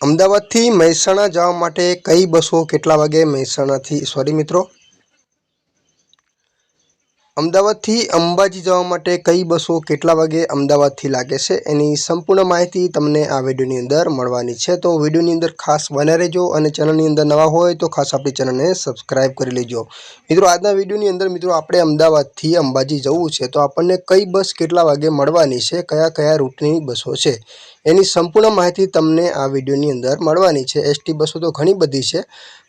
અમદાવાદથી મહેસાણા જવા માટે કઈ બસો કેટલા વાગે મહેસાણાથી? સોરી મિત્રો. અમદાવાદથી અંબાજી જવા માટે કઈ બસો કેટલા વાગે અમદાવાદથી લાગે છે? એની સંપૂર્ણ માહિતી તમને આ વિડીયોની અંદર મળવાની છે. તો વિડીયોની અંદર ખાસ બને રહેજો અને ચેનલની અંદર નવા હોય તો ખાસ આપણી ચેનલને સબસ્ક્રાઈબ કરી લેજો. મિત્રો, આજના વિડીયોની અંદર મિત્રો આપણે અમદાવાદથી અંબાજી જવું છે. તો આપણને કઈ બસ કેટલા વાગે મળવાની છે? કયા કયા રૂટની બસો છે? એની સંપૂર્ણ માહિતી તમને આ વિડીયોની અંદર મળવાની છે. એસટી બસો તો ઘણી બધી છે,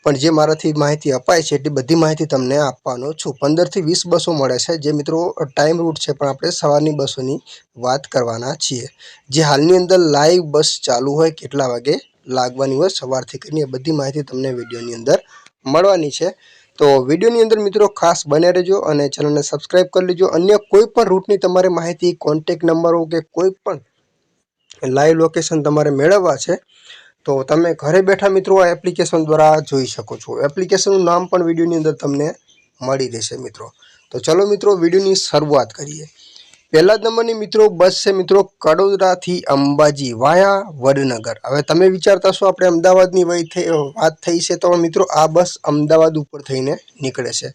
પણ જે મારાથી માહિતી અપાય છે એટલી બધી માહિતી તમને આપવાનો છું. પંદરથી વીસ બસો મળે છે. જે મિત્રો ટાઈમ રૂટ છે, પણ આપણે સવારની બસોની વાત કરવાના છીએ. જે હાલની અંદર લાઈવ બસ ચાલુ હોય, કેટલા વાગે લાગવાની હોય, સવારથી કરીને બધી માહિતી તમને વિડીયોની અંદર મળવાની છે. તો વિડીયોની અંદર મિત્રો ખાસ બને રહેજો અને ચેનલને સબસ્ક્રાઈબ કરી લેજો. અન્ય કોઈ પણ રૂટની તમારે માહિતી કોન્ટેક નંબરો કે કોઈ પણ લાઈવ લોકેશન તમારે મેળવવા છે, તો તમે ઘરે બેઠા મિત્રો આ એપ્લિકેશન દ્વારા જોઈ શકો છો. એપ્લિકેશનનું નામ પણ વિડીયોની અંદર તમને મળી રહેશે મિત્રો. તો ચલો મિત્રો વિડીયોની શરૂઆત કરીએ. પહેલા નંબરની મિત્રો બસ છે મિત્રો કડોદરાથી અંબાજી વાયા વડનગર. હવે તમે વિચારતા છો આપણે અમદાવાદની વાત થઈ છે તો મિત્રો આ બસ અમદાવાદ ઉપર થઈને નીકળે છે.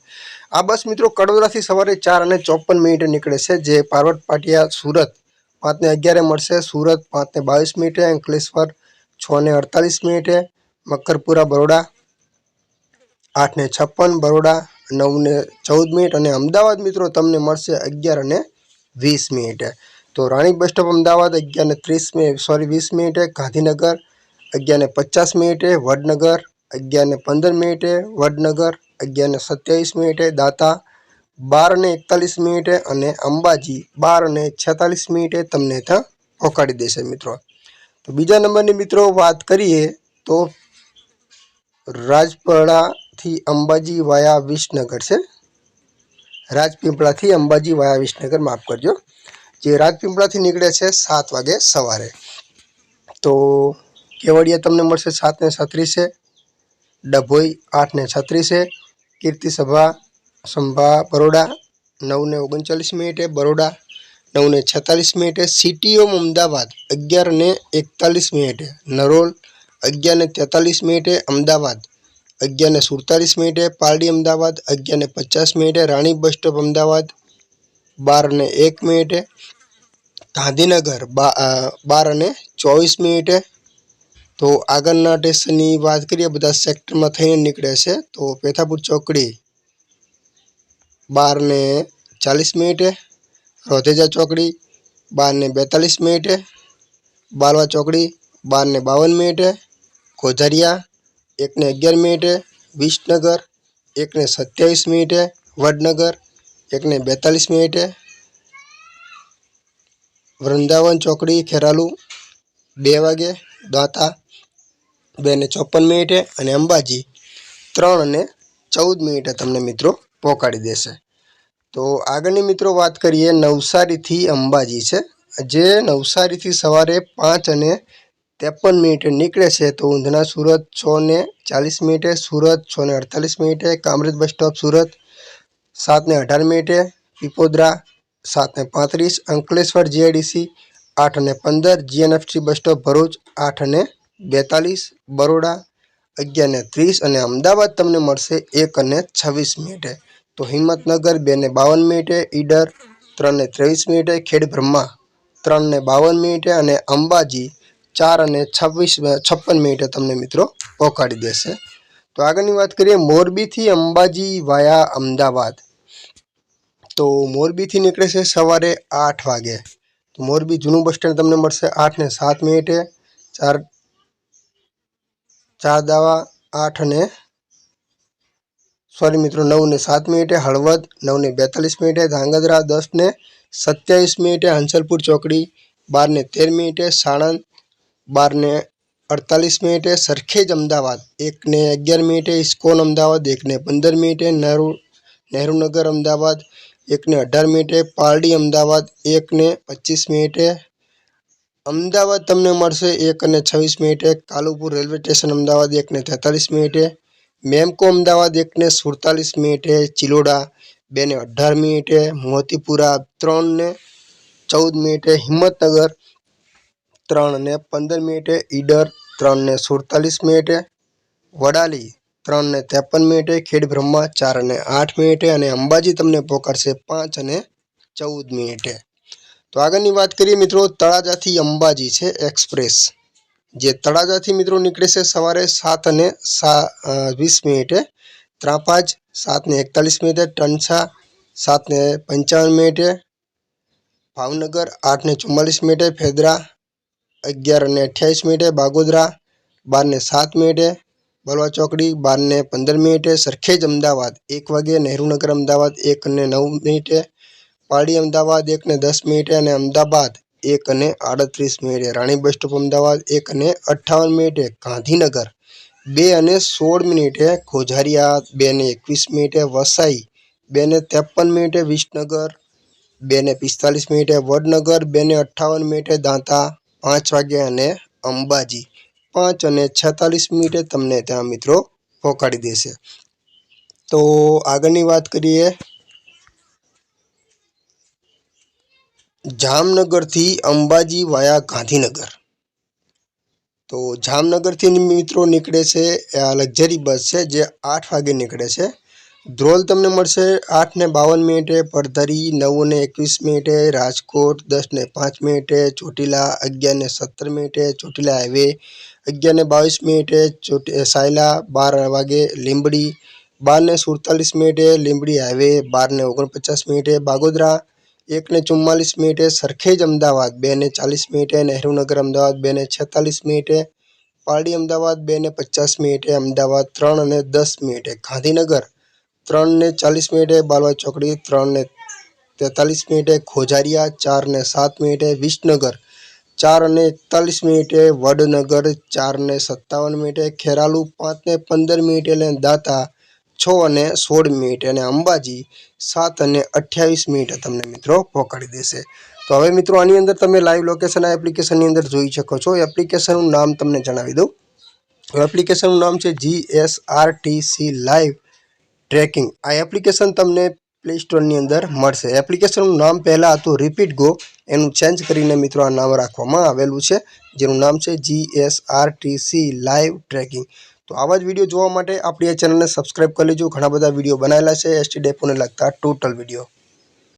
આ બસ મિત્રો કડોદરાથી સવારે ચાર અને ચોપન મિનિટે નીકળે છે, જે પાર્વત પાટિયા સુરત પાંચને અગિયારે મળશે. સુરત પાંચને બાવીસ મિનિટે, અંકલેશ્વર છ ને અડતાલીસ મિનિટે, મકરપુરા, બરોડા આઠને છપ્પન, બરોડા નવને ચૌદ મિનિટ અને અમદાવાદ મિત્રો તમને મળશે અગિયાર અને વીસ મિનિટે. તો રાણી બસ સ્ટોપ અમદાવાદ અગિયાર ને ત્રીસ મિનિટ, સોરી, વીસ મિનિટે, ગાંધીનગર અગિયાર ને પચાસ મિનિટે, વડનગર અગિયાર ને પંદર મિનિટે, વડનગર અગિયાર ને સત્યાવીસ મિનિટે, દાતા બાર ને એકતાલીસ મિનિટે અને અંબાજી બાર અને છેતાલીસ મિનિટે તમને ત્યાં પહોંચાડી દેશે મિત્રો. તો બીજા નંબરની મિત્રો વાત કરીએ તો રાજપીપળાથી અંબાજી વાયા વિસનગર છે. રાજપીપળાથી અંબાજી વાયા વિસનગર માફ કરજો. જે રાજપીપળાથી નીકળે છે સાત વાગે સવારે. તો કેવડિયા તમને મળશે સાત ને છત્રીસે, ડભોઈ આઠ ને છત્રીસે કીર્તિ સભા બરોડા, નવને ઓગણચાલીસ મિનિટે બરોડા, નવને છેતાલીસ મિનિટે સિટીઓમ અમદાવાદ અગિયાર ને એકતાલીસ મિનિટે નરોલ અગિયાર ને તેતાલીસ મિનિટે અમદાવાદ અગિયાર ને સુડતાલીસ મિનિટે પારડી અમદાવાદ અગિયાર ને પચાસ મિનિટે રાણી બસ સ્ટોપ અમદાવાદ બાર ને એક મિનિટે ગાંધીનગર બાર અને ચોવીસ મિનિટે તો આગળના સ્ટેશનની વાત કરીએ, બધા સેક્ટરમાં થઈને નીકળે છે. તો પેથાપુર ચોકડી બાર ને ચાલીસ મિનિટે, રોધેજા ચોકડી બાર ને બેતાલીસ મિનિટે બાલવા ચોકડી બાર ને બાવન મિનિટે, કોઝરિયા એક ને અગિયાર મિનિટે, વિસનગર એક ને સત્યાવીસ મિનિટે, વડનગર એક ને બેતાલીસ મિનિટે, વૃંદાવન ચોકડી, ખેરાલુ, બે વાગે, દાંતા બે ને ચોપન મિનિટે અને અંબાજી ત્રણ અને ચૌદ મિનિટે. તમને મિત્રો પહોંચાડી દેશે. તો આગળની મિત્રો વાત કરીએ નવસારીથી અંબાજી છે. જે નવસારીથી સવારે પાંચ અને ત્રેપન મિનિટે નીકળે છે તો ઊંધના સુરત છ ને ચાલીસ મિનિટે, સુરત છ ને અડતાલીસ મિનિટે, કામરેજ બસ સ્ટોપ સુરત સાત ને અઢાર મિનિટે પીપોદરા સાત ને પાંત્રીસ, અંકલેશ્વર જીઆઈડીસી આઠ અને પંદર, જીએનએફસી બસ સ્ટોપ ભરૂચ આઠ અને બેતાલીસ, બરોડા અગિયાર ને ત્રીસ અને અમદાવાદ તમને મળશે એક અને છવ્વીસ મિનિટે. તો હિંમતનગર બે ને બાવન મિનિટે, ઈડર ત્રણ ને ત્રેવીસ મિનિટે, ખેડબ્રહ્મા ત્રણ ને બાવન મિનિટે અને અંબાજી ચાર અને છવ્વીસ, છપ્પન મિનિટે તમને મિત્રો પહોંચાડી દેશે. તો આગળની વાત કરીએ મોરબીથી અંબાજી વાયા અમદાવાદ. તો મોરબીથી નીકળે છે સવારે આઠ વાગે. મોરબી જૂનું બસ સ્ટેન્ડ તમને મળશે આઠ ને સાત મિનિટે, ચાર ચાર દાવા, આઠ અને સોરી મિત્રો, નવ ને સાત મિનિટે હળવદ, નવ ને બેતાલીસ મિનિટે ધાંગધ્રા, દસ ને સત્યાવીસ મિનિટે હંસલપુર ચોકડી, બાર ને તેર મિનિટે સાણંદ, બાર ને અડતાલીસ મિનિટે સરખેજ અમદાવાદ, એક ને અગિયાર મિનિટે ઇસ્કોન અમદાવાદ, એક ને પંદર મિનિટે નહેરુ, નહેરુનગર અમદાવાદ, એક ને અઢાર મિનિટે પારડી અમદાવાદ, એક ને પચીસ મિનિટે અમદાવાદ તમને મળશે એક અને છવ્વીસ મિનિટે કાલુપુર રેલવે સ્ટેશન અમદાવાદ એક ને તેતાલીસ મિનિટે, મેમકો અમદાવાદ એક ને સુડતાલીસ મિનિટે, ચિલોડા બે ને અઢાર મિનિટે, મોતીપુરા ત્રણ ને ચૌદ મિનિટે, હિંમતનગર ત્રણ ને પંદર મિનિટે, ઈડર ત્રણ ને સુડતાલીસ મિનિટે, વડાલી ત્રણ ને ત્રેપન મિનિટે, ખેડબ્રહ્મા ચાર અને આઠ મિનિટે અને અંબાજી તમને પોકારશે પાંચ અને ચૌદ મિનિટે. તો આગળની વાત કરીએ મિત્રો, તળાજાથી અંબાજી છે એક્સપ્રેસ. જે તળાજાથી મિત્રો નીકળે છે સવારે સાત અને સા વીસ મિનિટે. ત્રાપાજ સાતને એકતાલીસ મિનિટે ટનસા સાતને પંચાવન મિનિટે. ભાવનગર આઠને ચુમ્માલીસ મિનિટે, ફેદરા અગિયાર અને અઠ્યાવીસ મિનિટે, બાગોદરા બારને સાત મિનિટે, બલવા ચોકડી બારને પંદર મિનિટે, સરખેજ અમદાવાદ એક વાગે નહેરુનગર અમદાવાદ એક અને નવ મિનિટે પારડી અમદાવાદ એક ને દસ મિનિટે અને અમદાવાદ એક અને આડત્રીસ મિનિટે રાણી બસ સ્ટોપ અમદાવાદ એક અને અઠ્ઠાવન મિનિટે ગાંધીનગર બે અને સોળ મિનિટે ખોજારીયા બે ને એકવીસ મિનિટે વસાઈ બે ને ત્રેપન મિનિટે વિસનગર બે ને પિસ્તાલીસ મિનિટે વડનગર બે ને અઠ્ઠાવન મિનિટે દાંતા પાંચ વાગે અને અંબાજી પાંચ અને છેતાલીસ મિનિટે તમને ત્યાં મિત્રો પહોંચાડી દેશે. તો આગળની વાત કરીએ જામનગરથી અંબાજી વાયા ગાંધીનગર. તો જામનગરથી મિત્રો નીકળે છે આ લક્ઝરી બસ છે, જે આઠ વાગે નીકળે છે. ધ્રોલ તમને મળશે આઠ ને બાવન મિનિટે, પડધરી નવ ને એકવીસ મિનિટે, રાજકોટ દસ ને પાંચ મિનિટે, ચોટીલા અગિયાર ને સત્તર મિનિટે, ચોટીલા હાઈવે અગિયાર ને બાવીસ મિનિટે, ચોટી સાયલા બાર વાગે, લીંબડી બાર ને સુડતાલીસ મિનિટે, લીંબડી હાઈવે બાર ને ઓગણપચાસ મિનિટે, બાગોદરા એક ને ચુમ્માલીસ મિનિટે સરખેજ અમદાવાદ, બેને ચાલીસ મિનિટે નહેરુનગર અમદાવાદ, બેને છેતાલીસ મિનિટે પારડી અમદાવાદ, બેને પચાસ મિનિટે અમદાવાદ, ત્રણ અને દસ મિનિટે ગાંધીનગર ત્રણ ને ચાલીસ મિનિટે બાલવા ચોકડી ત્રણ ને તેતાલીસ મિનિટે ખોજારિયા ચાર ને સાત મિનિટે વિસનગર ચાર અને એકતાલીસ મિનિટે વડનગર ચાર ને સત્તાવન મિનિટે ખેરાલુ પાંચ ને પંદર મિનિટે અને દાતા છ અને સોળ મિનિટ અને અંબાજી સાત અને અઠ્યાવીસ મિનિટ તમને મિત્રો પહોંચાડી દેશે. તો હવે મિત્રો આની અંદર તમે લાઈવ લોકેશન આ એપ્લિકેશનની અંદર જોઈ શકો છો. એપ્લિકેશનનું નામ તમને જણાવી દઉં. એપ્લિકેશનનું નામ છે G S R T C live tracking આ એપ્લિકેશન તમને પ્લે સ્ટોરની અંદર મળશે. એપ્લિકેશનનું નામ પહેલાં હતું રિપીટ ગો એનું ચેન્જ કરીને મિત્રો આ નામ રાખવામાં આવેલું છે. જેનું નામ છે G S R T C live tracking તો આવા જ વીડિયો જોવા માટે આપણી આ ચેનલને સબસ્ક્રાઈબ કરી લેજો. ઘણા બધા વીડિયો બનાવેલા છે. એસટી ડેપોને લગતા ટોટલ વીડિયો.